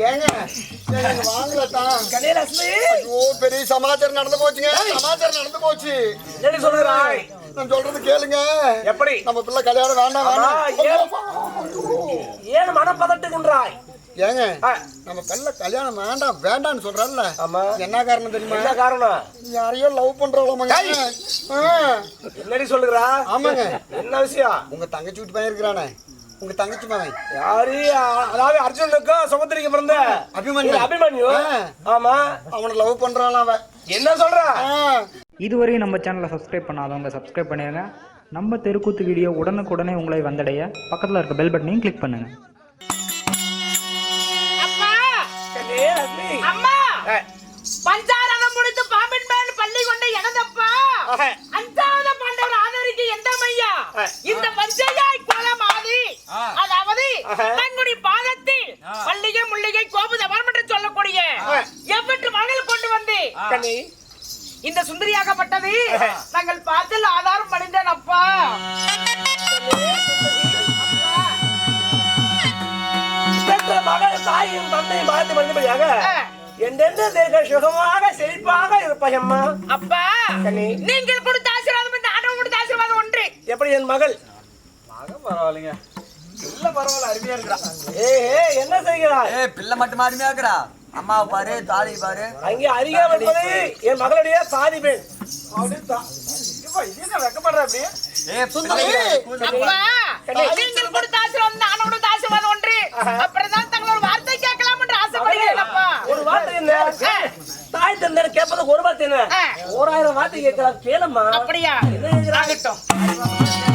ஏங்க வாங்கலத்தான் கன்னியலட்சுமி ஐயோ பெரிய சமாச்சாரம் நடந்து போச்சுங்க சமாச்சாரம் நடந்து போச்சு என்ன சொல்லுறாய் நான் சொல்றது கேளுங்க எப்படி நம்ம பிள்ளை கல்யாணம் வேண்டாம் ஏன் மனம் பதட்டுகின்றாய் ஏங்க நம்ம பிள்ளை கல்யாணம் வேண்டாம் வேண்டாம்னு சொல்றான்ல ஆமா என்ன காரணம் தெரியுமா என்ன காரணம் யாரையோ லவ் பண்றவங்க என்னடி சொல்லுகிறா ஆமாங்க என்ன விஷயம் உங்க தங்கச்சி வீட்டு பையன் இருக்கிறானே உங்க தங்கச்சி மகன். யாரு? அதாவது அர்ஜுனுக்கும் சுமந்திரிக்கு பிறந்த? அபிமன்யு. அபிமன்யு. ஆமா. அவனை லவ் பண்றான் அவன். என்ன சொல்ற? ஆ. இதுவரையும் நம்ம சேனலை சப்ஸ்கிரைப் பண்ணாதவங்க சப்ஸ்கிரைப் பண்ணிடுங்க நம்ம தெருக்கூத்து வீடியோ உடனுக்குடனே உங்களை வந்தடைய. பக்கத்தில் இருக்க பெல் பட்டனையும் கிளிக் ஆ, பஞ்சாரணம் முடித்து பாம்பின் மேல் பள்ளி கொண்ட. அஞ்சாவது பாண்டவர் ஆதரிக்கு எந்த மையா. இந்த பஞ்சையாய் தன்னுடைய பாதத்தில் மல்லிகை முள்ளிகை கோபுத என்று சொல்லக்கூடிய ஆ. எவ்வட்டு மகள் கொண்டு வந்து இந்த சுந்தரியாகப்பட்டது. நாங்கள் பார்த்தில் ஆதாரம் பணிந்தேன் அப்பா. மகள் தாயும் தந்தையும் பார்த்து மனிதபடியாக ஆ. எந்தெந்த தேக சுகமாக செழிப்பாக இருப்பாயம்மா அப்பா. நீங்கள் கொடுத்த ஆசீர்வாதம் இந்த ஆண்டவன் கொடுத்த ஆசீர்வாதம் ஒன்று. எப்படி என் மகள்? பரவாயில்லைங்க. இல்ல பரவாயில்ல அருமையா இருக்கிறா ஏ ஏ என்ன செய்கிறாய்? ஏ பிள்ளை மட்டும் அருமையா இருக்கிறா அம்மாவை பாரு தாலி பாரு. அங்கே அருகே வருவது என் மகளுடைய சாதி பெண். வெக்கப்படுற அப்படி? ஏ சுந்தரி நீங்கள் கொடுத்த ஆசீர்வாதம் நான் கொடுத்த ஆசீர்வாதம் ஒன்று. அப்புறம் தான் தங்களோட வார்த்தை கேட்கலாம் என்று ஆசைப்படுகிறேன் ஒரு வார்த்தை என்ன? தாய் தந்தை கேட்பது ஒரு வார்த்தை என்ன. ஓராயிரம் வார்த்தை கேட்கலாம் கேளம்மா. அப்படியா? என்ன?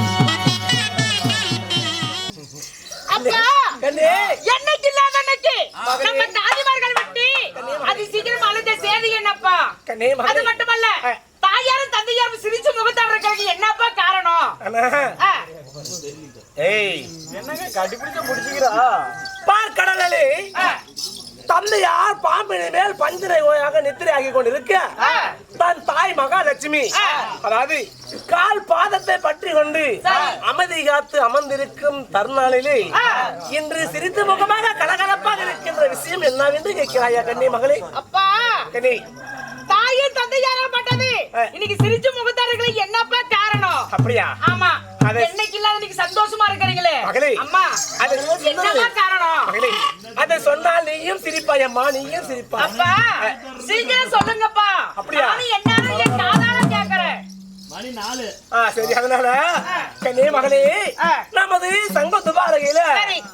என்னைக்கு இல்லாத அன்னைக்கு? நம்ம தாதிமார்கள் வெட்டி அது சீக்கிரம் அழுத சேதி என்னப்பா? அது மட்டுமல்ல. தாயாரும் தந்தையாரும் சிரிச்சு முகத்தாடுறதுக்கு என்னப்பா காரணம்? ஏய் என்னங்க கட்டிப்பிடிச்ச முடிச்சுக்கிறா? பார் கடலே தந்தையார் பாம்பினை மேல் பஞ்சனை ஓயாக நித்திரை ஆகி கொண்டிருக்க தாய் மகாலட்சுமி. அதாவது கால் பாதத்தை பற்றி கொண்டு. அமைதி காத்து அமர்ந்திருக்கும் தருநாளிலே ஆ. இன்று சிரித்த முகமாக கலகலப்பாக இருக்கின்ற விஷயம் என்னவென்று கேட்கிறாயா கண்ணி மகளே அப்பா கண்ணி ஆ. இன்னைக்கு சிரிச்சு முகத்தாடுறதுக்கு என்னப்பா காரணம் அப்படியா ஆமா அது- என்னைக்கு இல்லாத இன்னைக்கு சந்தோஷமா இருக்கிறீங்களே மகளே. அம்மா அது என்னப்பா காரணம் அதை சொன்னால் நீயும் சிரிப்பாயம்மா நீயும் சிரிப்பா அப்பா சீக்கிரம் சொல்லுங்கப்பா அப்படியா? என்னன்னு என் காதால கேக்குறேன் ஆ சரி அதனால கண்ணே மகளே. நமது சங்க துபாரகையில.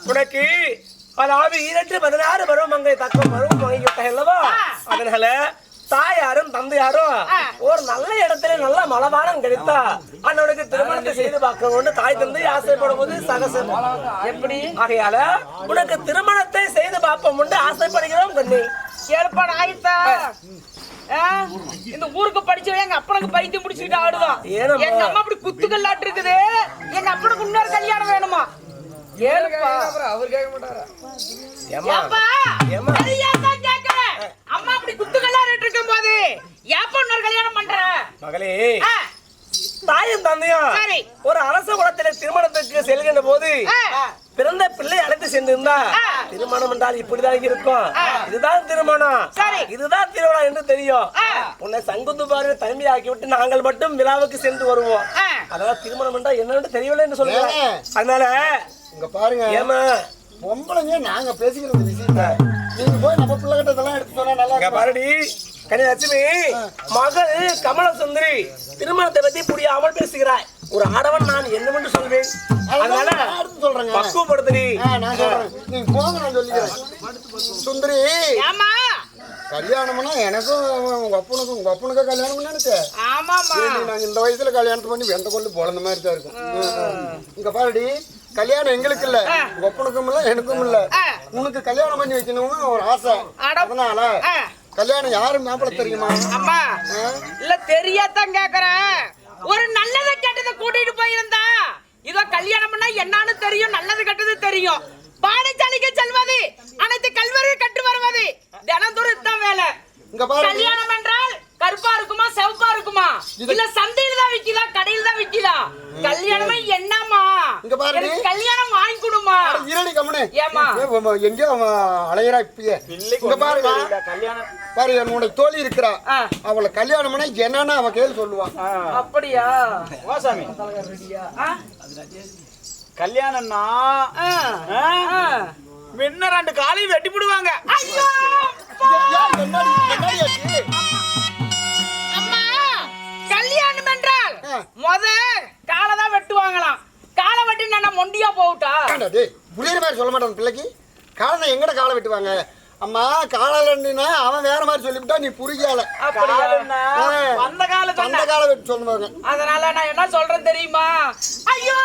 உனக்கு அதாவது இரண்டு பதினாறு பருவம் அங்கே தக்க பருவம் வாங்கிவிட்டாய் அல்லவா. அதனால தாயாரும் தந்தையாரும். ஒரு நல்ல இடத்துல நல்ல மலபானம் கிடைத்தா அண்ணனுக்கு திருமணத்தை செய்து பார்க்க கொண்டு தாய் தந்தை ஆசைப்படும் போது சகசம் எப்படி? ஆகையால உனக்கு திருமணத்தை செய்து பார்ப்போம் உண்டு ஆசைப்படுகிறோம் கண்ணி ஏற்பாடு ஆயிட்டா? இந்த ஊருக்கு படிச்சவன் எங்க அப்பனுக்கு பைத்தியம் பிடிச்சிட்டு ஆடுவான் ஏனம்மா? எங்க அம்மா அப்படி குத்துக்கல்லாட்டு இருக்குது எங்க அப்பனுக்கு இன்னொரு கல்யாணம் வேணுமா? ஏழுப்பா அவர் கேட்க மாட்டாரா ஏப்பா அப்படி குத்துக்கல்லாட்டு இருக்கும் போது ஏப்பா இன்னொரு கல்யாணம் பண்ற மகளே தாயும் தந்தையும் சரி. ஒரு அரச குலத்தில திருமணத்துக்கு செல்கின்ற போது. பிறந்த பிள்ளை அழைத்து சென்றிருந்தா. திருமணம் என்றால் இப்படிதான் இருக்கும் இதுதான் திருமணம் சரி. இதுதான் திருமணம் என்று தெரியும். உன்னை சங்குத்து பாரு தனிமையாக்கி விட்டு நாங்கள் மட்டும் விழாவுக்கு சென்று வருவோம் ஆ. அதெல்லாம் திருமணம் என்றால் என்னன்னு தெரியவில்லை என்று சொல்லுங்க ஏங்க? அதனால இங்க பாருங்க ஏமா பொம்பளைங்க நாங்க பேசிக்கிற விஷயத்த நீங்க போய் நம்ம பிள்ளை கிட்ட இதெல்லாம் எடுத்து சொன்னா நல்லா. பாருடி கன்னிலட்சுமி மகள் கமல சுந்தரி திருமணத்தை பத்தி புரியாமல் பேசுகிறாய். ஒரு ஆடவன் நான் என்னவென்று சொல்வேன்? அதனால சொல்றேங்க. பக்குவப்படுத்துறி நான் சொல்றேன். நீங்க போங்க நான் சொல்லிக்கிறேன். சுந்தரி ஏம்மா? கல்யாணம்னா எனக்கும் உங்க அப்பனுக்கும் உங்க அப்பனுக்கும் கல்யாணம் நினைச்சேன் ஆமாமா நாங்க இந்த வயசுல கல்யாணத்தை பண்ணி வெந்த கொண்டு பிறந்த மாதிரி தான் இருக்கும். இங்க பாருடி கல்யாணம் எங்களுக்கு இல்ல உங்க அப்பனுக்கும் இல்ல எனக்கும் இல்ல. உனக்கு கல்யாணம் பண்ணி வைக்கணும்னு ஒரு ஆசை. அதனால. கல்யாணம் யாரு மாப்பிள்ள தெரியுமா? அம்மா? இல்ல தெரியாதான் கேக்குறேன். ஒரு நல்லதை கெட்டதை கூட்டிட்டு போயிருந்தா இதோ கல்யாணம் பண்ணா என்னன்னு தெரியும் நல்லது கெட்டது தெரியும். பாடசாலைக்கு செல்வது அனைத்து கல்வரை கட்டு வருவது தினந்தோறும் தான் வேலை. கல்யாணம் என்றால் கருப்பா இருக்குமா செவப்பா இருக்குமா? இல்ல சந்தையில தான் விக்குதா கடையில தான் விக்குதா? கல்யாணமே என்னம்மா இங்க பாரு கல்யாணம் வாங்கி கொடுமா இரடி கம்முனு. ஏம்மா? ஏ, உம்ம எங்கேயோ அவன் அலையறா இப்பயே. இங்க பாருங்க கல்யாணம். பாரு என்னோட தோழி இருக்கிறா. அவளை கல்யாணம் பண்ணா என்னன்னு அவ கேள்வி சொல்லுவான் அப்படியா? வாசாமி? கல்யாணம்னா. முன்ன ரெண்டு காலையும் வெட்டி அம்மா கல்யாணம் என்றால். முத காலை தான் வெட்டுவாங்களாம். காலை வெட்டி நான் மொண்டியா போகட்டா? டேய் புரியுற மாதிரி சொல்ல மாட்டான் பிள்ளைக்கு. காலை எங்கட காலை வெட்டுவாங்க? அம்மா காலைன்னா அவன் வேற மாதிரி சொல்லிவிட்டா நீ புரியால வந்த காலம் அந்த காலை வெட்டு சொல்லுவாங்க. அதனால நான் என்ன சொல்றேன் தெரியுமா? ஐயோ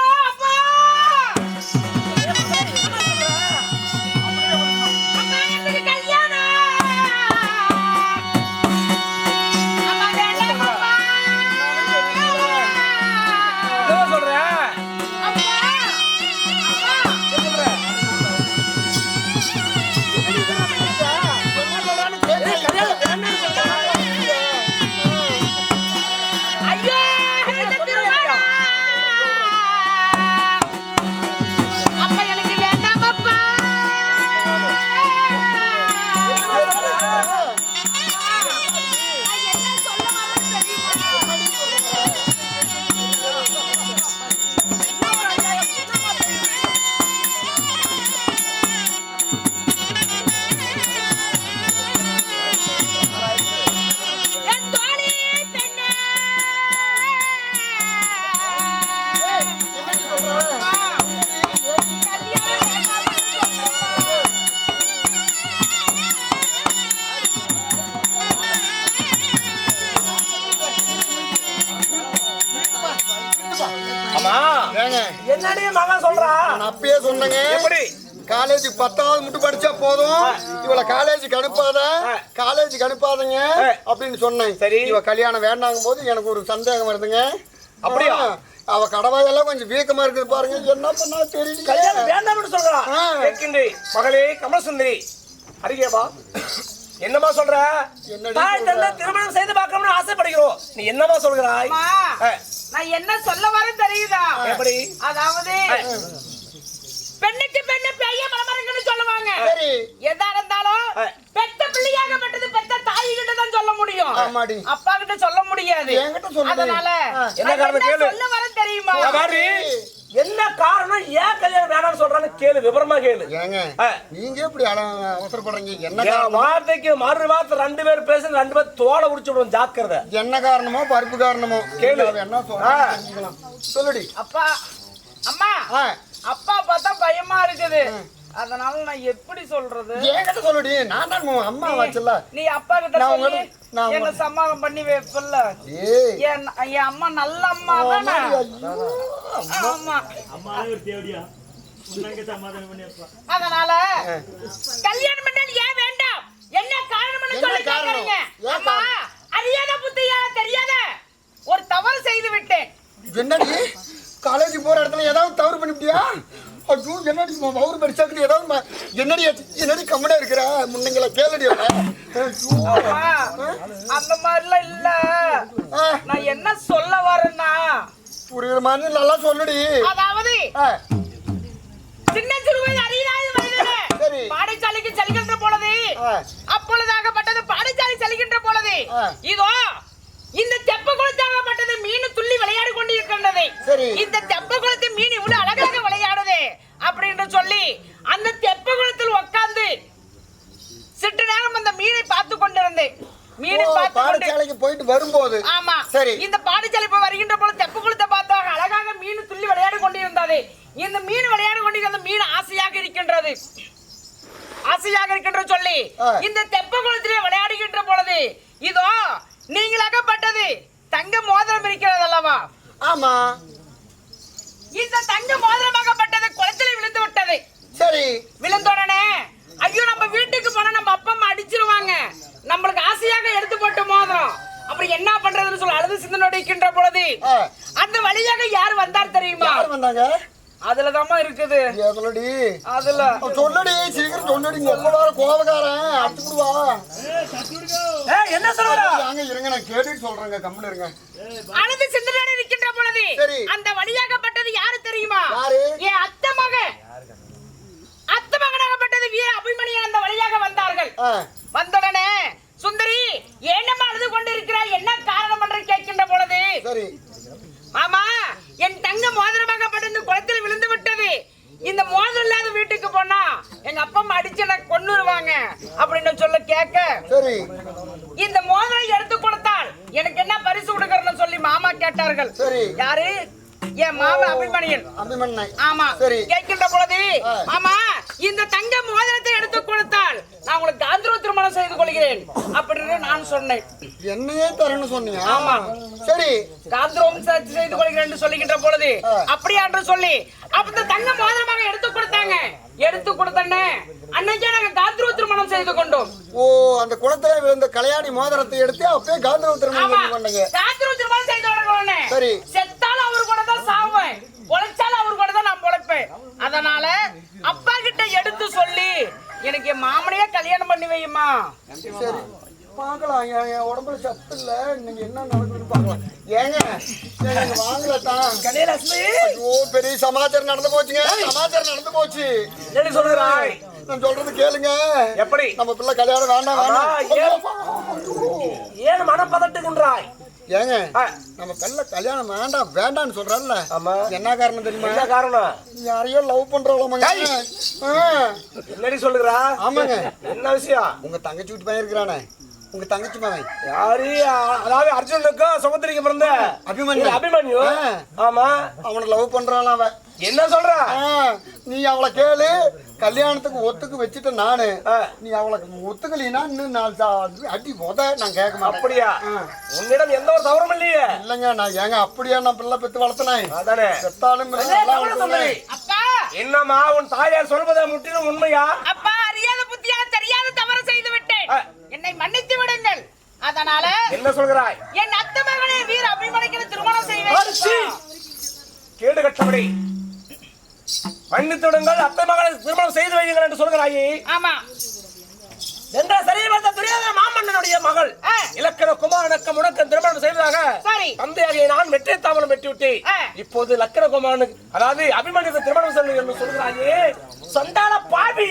அப்பயே சொன்னேங்க. எப்படி? காலேஜ் பத்தாவது மட்டும் படிச்சா போதும். இவளை காலேஜ் அனுப்பாத. காலேஜ் அனுப்பாதங்க அப்படின்னு சொன்னேன். சரி. இவ கல்யாணம் வேண்டாங்கும் போது எனக்கு ஒரு சந்தேகம் வருதுங்க. அப்படியா? அவ கடவாயெல்லாம் கொஞ்சம் வீக்கமா இருக்குது பாருங்க. என்ன பண்ணா கல்யாணம் தெரியல வேண்டாம்னு சொல்றா. ஆ. கேட்கின்றி மகளே கமலசுந்தரி. அருகேவா என்னமா சொல்ற? தாய் சொல்ற? தந்தை திருமணம் செய்து பார்க்கணும்னு ஆசைப்படுகிறோம். நீ என்னமா சொல்கிறாய். நான் என்ன சொல்ல வரேன் தெரியுதா? எப்படி? அதாவது பெண்ணுக்கு பெண்ணு பெய்ய மலமரங்கன்னு சொல்லுவாங்க. சரி. எதா இருந்தாலும். பெத்த பிள்ளையாகப்பட்டது பெத்த தாய் கிட்ட தான் சொல்ல முடியும். ஆமாடி. அப்பா கிட்ட சொல்ல முடியாது. அதனால. சொல்ல வரேன் தெரியுமா? என்ன காரணம்? ஏன் கல்யாணம் வேணாம்னு சொல்றான்னு கேளு விவரமா கேளு. நீங்க எப்படி அவசரப்படுறீங்க. என்ன வார்த்தைக்கு மறு வார்த்தை ரெண்டு பேர் பேச ரெண்டு பேர் தோலை உடிச்சு விடுவோம் ஜாக்கிரதை. என்ன காரணமோ பருப்பு காரணமோ? கேளு. என்ன சொல்லுடி. அப்பா அம்மா ஆ, அப்பா பார்த்தா பயமா இருக்குது அதனால நான் எப்படி சொல்றது? என்கிட்ட சொல்லுடி? நான் தான் உன் அம்மா வச்சல நீ அப்பா கிட்ட நான் சொல்லி நான் என்ன சமாதானம் பண்ணி வைப்பல்ல. என் என் அம்மா நல்ல அம்மா தானே. ஐயோ, ஆமா. அதனால கல்யாணம் பண்ணால் ஏன் வேண்டாம்? என்ன காரணம்னு சொல்லி காரணம்? கேக்குறீங்க? அம்மா அறியாத புத்தியா? தெரியாத? ஒரு தவறு செய்து விட்டேன். என்னடி? காலேஜ் போற இடத்துல ஏதாவது தவறு பண்ணிவிட்டியா? ஐயோ என்னடி உன் வவுறு படிச்சாக்கு ஏதாவது என்னடி? என்னடி கம்மனா இருக்கிற முன்னங்களை கேளடி அந்த மாதிரிலாம் இல்ல நான் என்ன சொல்ல வரேன்னா புரியுற மாதிரி நல்லா சொல்லுடி அதாவது சின்ன சிறுவயது அறியாத. பாடசாலைக்கு செல்கின்ற பொழுது. அப்பொழுதாகப்பட்டது பாடசாலை செல்கின்ற பொழுது. இதோ இந்த தெப்ப குளத்தாகப்பட்டது மீன் துள்ளி விளையாடி கொண்டிருக்கின்றது சரி. இந்த தெப்ப குளத்து மீன் இவ்வளவு அழகாக விளையாடுது அப்படின்னு சொல்லி அந்த தெப்ப குளத்தில் உட்கார்ந்து சிட்டு நேரம் அந்த மீனை பார்த்து கொண்டிருந்தேன். மீனை பார்த்து பாடசாலைக்கு போயிட்டு வரும்போது. ஆமா. சரி. இந்த பாடசாலை இப்ப வருகின்ற போல தெப்ப குளத்தை பார்த்தாக அழகாக மீன் துள்ளி விளையாடி கொண்டிருந்தது. இந்த மீன் விளையாடி கொண்டிருந்த மீன் ஆசையாக இருக்கின்றது. ஆசையாக இருக்கின்ற சொல்லி. இந்த தெப்ப குளத்திலே விளையாடுகின்ற பொழுது இதோ நீங்களாகப்பட்டது தங்க மோதிரம் இருக்கிறது அல்லவா? ஆமா. இந்த தங்க விட்டது சரி. விழுந்த உடனே ஐயோ நம்ம வீட்டுக்கு போனா நம்ம அப்பா அம்மா அடிச்சிருவாங்க. நம்மளுக்கு ஆசையாக எடுத்து போட்ட மோதிரம். அப்படி என்ன பண்றதுன்னு சொல்லி அழுது சிந்தனை இருக்கின்ற பொழுது. அந்த வழியாக யார் வந்தார் தெரியுமா? யார் வந்தாங்க? அதுலதாம்மா இருக்குது. எதுலடி அதுல. சொல்லடி சீக்கிரம் சொல்லடி எவ்வளவு கோபக்காரன் அடிச்சுடுவா ஏய், என்ன சொல்ற அங்க இருங்க நான் கேட்டுட்டு சொல்றேங்க கம்முன்னு இருங்க. அழுது சிந்தனை இருக்கின்ற பொழுது. அந்த வழியாகப்பட்டது யாரு தெரியுமா யாரு? என் அத்தை மகன் அத்தை மகனாகப்பட்டது வீர அபிமன்யன் அந்த வழியாக வந்தவுடனே சுந்தரி ஏனம்மா அழுது கொண்டிருக்கிறாய்? என்ன காரணம் என்று கேட்கின்ற பொழுது சரி. ஆமா என் தங்க மோதிரமாகப்பட்டு இந்த குளத்தில் விழுந்து விட்டது. இந்த மோதிரம் இல்லாத வீட்டுக்கு போனா எங்க அப்பா அம்மா அடிச்சு எனக்கு கொன்னுருவாங்க அப்படின்னு சொல்ல கேட்க சரி. இந்த மோதிரம் எடுத்து கொடுத்தால் எனக்கு என்ன பரிசு கொடுக்கறன்னு சொல்லி மாமா கேட்டார்கள். சரி. யாரு? என் மாமா அபிமணியன் அபிமன்னை ஆமா. சரி. கேட்கின்ற பொழுது ஆ. இந்த தங்க மோதிரத்தை எடுத்து கொடுத்தால் நான் உங்களுக்கு காந்திரவ திருமணம் செய்து கொள்கிறேன். அப்படின்னு நான் சொன்னேன். என்னையே தரேன்னு சொன்னீங்க? ஆமா. சரி. காந்திரவம் செய்து கொள்கிறேன் சொல்லுகின்ற பொழுது. அப்படியா என்று சொல்லி அப்ப இந்த தங்க மோதிரமாக எடுத்து கொடுத்தாங்க. எடுத்து கொடுத்தனே அன்னைக்கே நாங்க காந்திரவ திருமணம் செய்து கொண்டோம். ஓ அந்த குளத்துல விழுந்த கல்யாணி மோதிரத்தை எடுத்து அப்பயே காந்தரவ திருமணம் பண்ணி பண்ணீங்க காந்திரவ திருமணம் செய்து கொண்டோம் சரி. செத்தாலும் அவர் கூட தான் சாவேன் பொழைச்சாலும் அவர் கூட தான் நான் பொழைப்பேன். அதனால சொல்லி எனக்கு என் மாமனையே கல்யாணம் பண்ணி வையுமா? சரி பார்க்கலாம். என் உடம்புல சத்து இல்ல. நீங்க என்ன நடக்குதுன்னு பார்க்கலாம். ஏங்க ஏங்க வாங்கல தான் கன்னியலட்சுமி ஐயோ பெரிய சமாச்சாரம் நடந்து போச்சுங்க. சமாச்சாரம் நடந்து போச்சு. என்ன சொல்கிறாய் நான் சொல்றது கேளுங்க. எப்படி? நம்ம பிள்ளை கல்யாணம் வேண்டாம் வேண்டாம். ஏன்? மனம் பதட்டுகின்றாய் ஏங்க நம்ம பிள்ளை கல்யாணம் வேண்டாம் வேண்டாம்னு சொல்றல்ல ஆமா. என்ன காரணம் தெரியுமா? என்ன காரணம்? யாரையோ லவ் பண்றவங்க என்னடி சொல்லுகிறா? ஆமாங்க. என்ன விஷயம்? உங்க தங்கச்சி வீட்டு பையன் இருக்கிறானே. உங்க தங்கச்சி மகன். யாரு? அதாவது அர்ஜுனுக்கும் சுமந்திரிக்கு பிறந்த? அபிமன்யு. அபிமன்யு. ஆமா. அவனை லவ் பண்றான் அவன். என்ன சொல்ற? ஆ, நீ அவளை கேளு. கல்யாணத்துக்கு ஒத்துக்கு வச்சுட்ட நானு. ஆ. நீ அவளுக்கு ஒத்துக்கலினா இன்னும் நாலு அடி உத நான் கேட்க மாட்டேன். அப்படியா? ஆ. உன்னிடம் எந்த ஒரு தவறும் இல்லையே. இல்லைங்க நான் ஏங்க அப்படியா நான் பிள்ளை பெத்து வளர்த்தனேன் அதானே. செத்தாலும் என்னம்மா உன் தாயார் சொல்வதா முற்றிலும் உண்மையா அப்பா அறியாத புத்தியாக தெரியாத தவறு செய்து விட்டேன் ஆ. என்னை மன்னித்து விடுங்கள் அதனால என்ன சொல்கிறாய் என் அத்தை மகனை வீர அபிமணிக்கு திருமணம்! செய்வேன் கேடு கட்டபடி மன்னித்து விடுங்கள் அத்தை மகளை திருமணம் செய்து வையுங்கள் என்று சொல்கிறாயே ஆமா என்ற சரியவந்த துரியோதன மாமன்னனுடைய மகள். இலக்கண குமாரனுக்கு முடக்கம் திருமணம் செய்ததாக சரி. தந்தையாகிய நான் வெற்றி தாமலம் வெட்டி விட்டேன் ஆ. இப்போது லக்கண குமாரனுக்கு அதாவது அபிமன்யுக்கு திருமணம் செய்வது என்று சொல்கிறாயே சந்தான பாவி